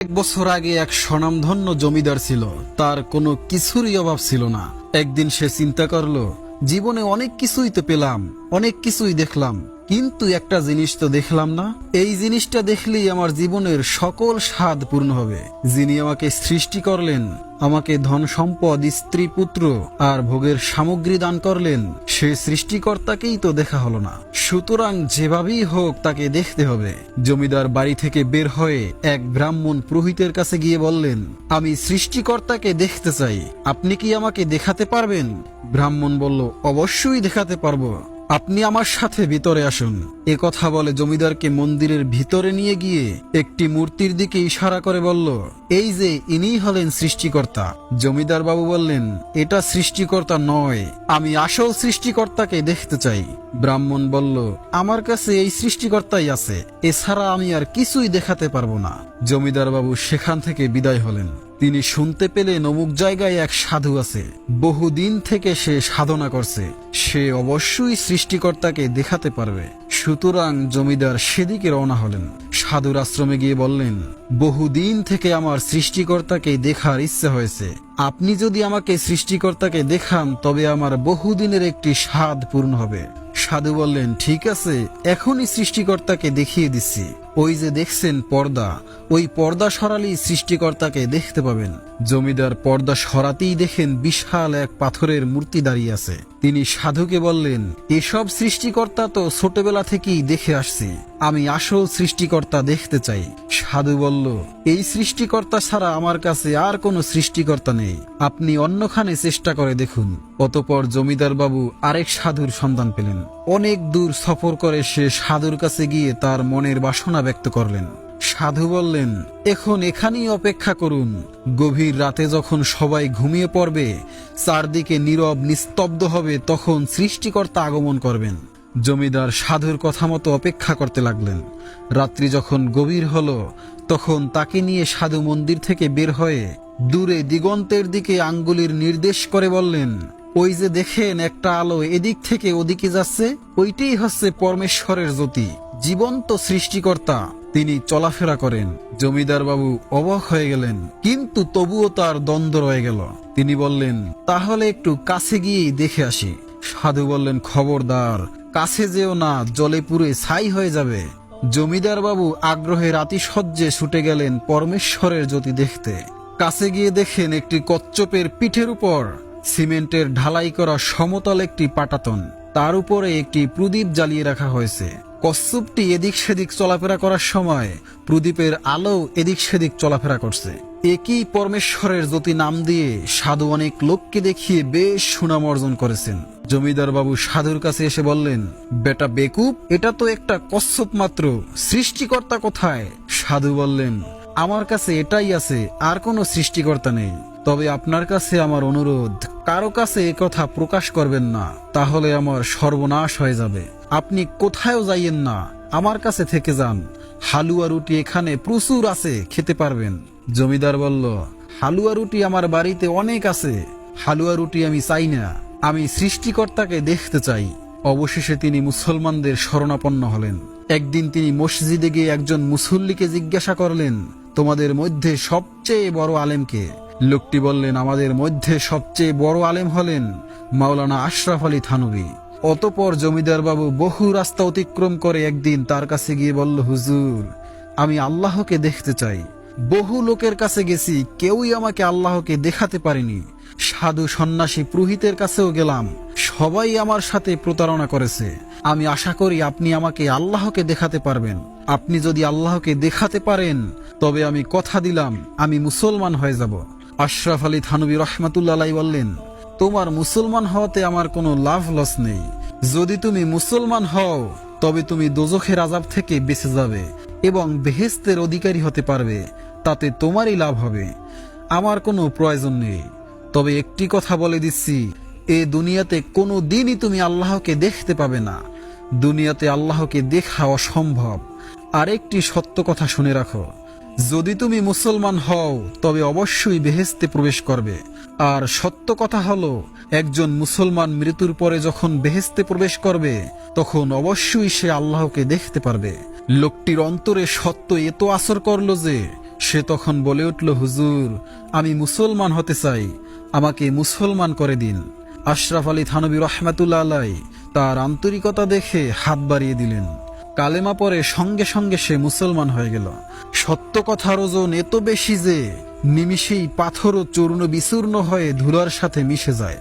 এক বছর আগে এক স্বনামধন্য জমিদার ছিল। তার কোনো কিছুরই অভাব ছিল না। একদিন সে চিন্তা করল, জীবনে অনেক কিছুই তো পেলাম, অনেক কিছুই দেখলাম। কিন্তু একটা জিনিস তো দেখলাম না। এই জিনিসটা দেখলেই আমার জীবনের সকল স্বাদ পূর্ণ হবে। যিনি আমাকে সৃষ্টি করলেন, আমাকে ধন সম্পদ, স্ত্রী, পুত্র আর ভোগের সামগ্রী দান করলেন, সে সৃষ্টিকর্তাকেই তো দেখা হলো না। সুতরাং যেভাবেই হোক তাকে দেখতে হবে। জমিদার বাড়ি থেকে বের হয়ে এক ব্রাহ্মণ পুরোহিতের কাছে গিয়ে বললেন, আমি সৃষ্টিকর্তাকে দেখতে চাই। আপনি কি আমাকে দেখাতে পারবেন? ব্রাহ্মণ বলল, অবশ্যই দেখাতে পারব। আপনি আমার সাথে ভিতরে আসুন। এ কথা বলে জমিদারকে মন্দিরের ভিতরে নিয়ে গিয়ে একটি মূর্তির দিকে ইশারা করে বলল, এই যে ইনিই হলেন সৃষ্টিকর্তা। জমিদার বাবু বললেন, এটা সৃষ্টিকর্তা নয়, আমি আসল সৃষ্টিকর্তাকে দেখতে চাই। ব্রাহ্মণ বলল, আমার কাছে এই সৃষ্টিকর্তাই আছে, এছাড়া আমি আর কিছুই দেখাতে পারব না। জমিদার বাবু সেখান থেকে বিদায় হলেন। তিনি শুনতে পেলেন অমুক জায়গায় এক সাধু আছে। বহুদিন থেকে সে সাধনা করছে। সে অবশ্যই সৃষ্টিকর্তাকে দেখাতে পারবে। সুতরাং জমিদার সেদিকে রওনা হলেন। সাধুর আশ্রমে গিয়ে বললেন, বহুদিন থেকে আমার সৃষ্টিকর্তাকে দেখার ইচ্ছে হয়েছে। আপনি যদি আমাকে সৃষ্টিকর্তাকে দেখান, তবে আমার বহুদিনের একটি স্বাদ পূর্ণ হবে। সাধু বললেন, ঠিক আছে, এখনই সৃষ্টিকর্তাকে দেখিয়ে দিচ্ছি। ওই যে দেখছেন পর্দা, ওই পর্দা সরালেই সৃষ্টিকর্তাকে দেখতে পাবেন। জমিদার পর্দা সরাতেই দেখেন বিশাল এক পাথরের মূর্তি দাঁড়িয়ে আছে। তিনি সাধুকে বললেন, এসব সৃষ্টিকর্তা তো ছোটবেলা থেকেই দেখে আসছি। আমি আসল সৃষ্টিকর্তা দেখতে চাই। সাধু বলল, এই সৃষ্টিকর্তা ছাড়া আমার কাছে আর কোনো সৃষ্টিকর্তা নেই। আপনি অন্যখানে চেষ্টা করে দেখুন। অতপর জমিদার বাবু আরেক সাধুর সন্ধান পেলেন। অনেক দূর সফর করে সে সাধুর কাছে গিয়ে তার মনের বাসনা ব্যক্ত করলেন। সাধু বললেন, এখন এখানেই অপেক্ষা করুন। গভীর রাতে যখন সবাই ঘুমিয়ে পড়বে, চারদিকে নীরব নিস্তব্ধ হবে, তখন সৃষ্টিকর্তা আগমন করবেন। জমিদার সাধুর কথা মতো অপেক্ষা করতে লাগলেন। রাত্রি যখন গভীর হল, তখন তাকে নিয়ে সাধু মন্দির থেকে বের হয়ে দূরে দিগন্তের দিকে আঙ্গুলির নির্দেশ করে বললেন, ওই যে দেখেন একটা আলো এদিক থেকে ওদিকে যাচ্ছে, ওইটাই হচ্ছে পরমেশ্বরের জ্যোতি। জীবন্ত সৃষ্টিকর্তা, তিনি চলাফেরা করেন। জমিদার বাবু অবাক হয়ে গেলেন, কিন্তু তবুও তার দ্বন্দ্ব রয়ে গেল। তিনি বললেন, তাহলে একটু কাছে গিয়েই দেখে আসি। সাধু বললেন, খবরদার, কাছে যেও না, জলে পুরে ছাই হয়ে যাবে। জমিদার বাবু আগ্রহে রাতিসজ্জে ছুটে গেলেন পরমেশ্বরের জ্যোতি দেখতে। কাছে গিয়ে দেখেন একটি কচ্চপের পিঠের উপর সিমেন্টের ঢালাই করা সমতল একটি পাটাতন। তার উপরে একটি প্রদীপ জ্বালিয়ে রাখা হয়েছে। কচ্ছপটি এদিক সেদিক চলাফেরা করার সময় প্রদীপের আলো এদিক সেদিক চলাফেরা করছে। একই পরমেশ্বরের জ্যোতি নাম দিয়ে সাধু অনেক লোককে দেখিয়ে বেশ সুনাম অর্জন করেছেন। জমিদার বাবু সাধুর কাছে এসে বললেন, বেটা বেকুব, এটা তো একটা কচ্ছপ মাত্র, সৃষ্টিকর্তা কোথায়? সাধু বললেন, আমার কাছে এটাই আছে, আর কোনো সৃষ্টিকর্তা নেই। তবে আপনার কাছে আমার অনুরোধ, কারও কাছে কথা প্রকাশ করবেন না, তাহলে আমার সর্বনাশ হয়ে যাবে। আপনি কোথায়ও যাইয়েন না, আমার কাছে থেকে যান। হালুয়া রুটি এখানে প্রচুর আছে, খেতে পারবেন। জমিদার বলল, হালুয়া রুটি আমার বাড়িতে অনেক আছে। হালুয়া রুটি আমি চাই না, আমি সৃষ্টিকর্তাকে দেখতে চাই। অবশেষে তিনি মুসলমানদের শরণাপন্ন হলেন। একদিন তিনি মসজিদে গিয়ে একজন মুসল্লিকে জিজ্ঞাসা করলেন, তোমাদের মধ্যে সবচেয়ে বড় আলেমকে লোকটি বললেন, আমাদের মধ্যে সবচেয়ে বড় আলেম হলেন মাওলানা আশরাফ আলী থানবী অতপর জমিদার বাবু বহু রাস্তা অতিক্রম করে একদিন তার কাছে গিয়ে বলল, হুজুর, আমি আল্লাহকে দেখতে চাই। বহু লোকের কাছে গেছি, কেউই আমাকে আল্লাহকে দেখাতে পারেনি। সাধু সন্ন্যাসী পুরোহিতের কাছেও গেলাম, সবাই আমার সাথে প্রতারণা করেছে। আমি আশা করি আপনি আমাকে আল্লাহকে দেখাতে পারবেন। আপনি যদি আল্লাহকে দেখাতে পারেন, তবে আমি কথা দিলাম, আমি মুসলমান হয়ে যাব। আশরাফ আলী থানবী রহমাতুল্লাহ বললেন তোমার মুসলমান হওয়াতে আমার কোনো লাভ লস নেই। যদি তুমি মুসলমান হও, তবে তুমি দোজখের আজাব থেকে বেঁচে যাবে এবং বেহেস্তের অধিকারী হতে পারবে, তাতে তোমারই লাভ হবে। আমার কোনো প্রয়োজন নেই। তবে একটি কথা বলে দিচ্ছি, এ দুনিয়াতে কোনো দিনই তুমি আল্লাহকে দেখতে পাবে না। দুনিয়াতে আল্লাহকে দেখা অসম্ভব। আরেকটি সত্য কথা শুনে রাখো, যদি তুমি মুসলমান হও, তবে অবশ্যই বেহেস্তে প্রবেশ করবে। আর সত্য কথা হলো, একজন মুসলমান মৃত্যুর পরে যখন বেহেস্তে প্রবেশ করবে, তখন অবশ্যই সে আল্লাহকে দেখতে পারবে। লোকটির অন্তরে সত্য এত আসর করল যে, সে তখন বলে উঠল, হুজুর, আমি মুসলমান হতে চাই, আমাকে মুসলমান করে দিন। আশরাফ আলী থানবী রহমাতুল্লা আলাই তার আন্তরিকতা দেখে হাত বাড়িয়ে দিলেন। কালেমা পরে সঙ্গে সঙ্গে সে মুসলমান হয়ে গেল। সত্য কথার ওজন এত বেশি যে নিমিষেই পাথর ও চূর্ণ বিচূর্ণ হয়ে ধুলার সাথে মিশে যায়।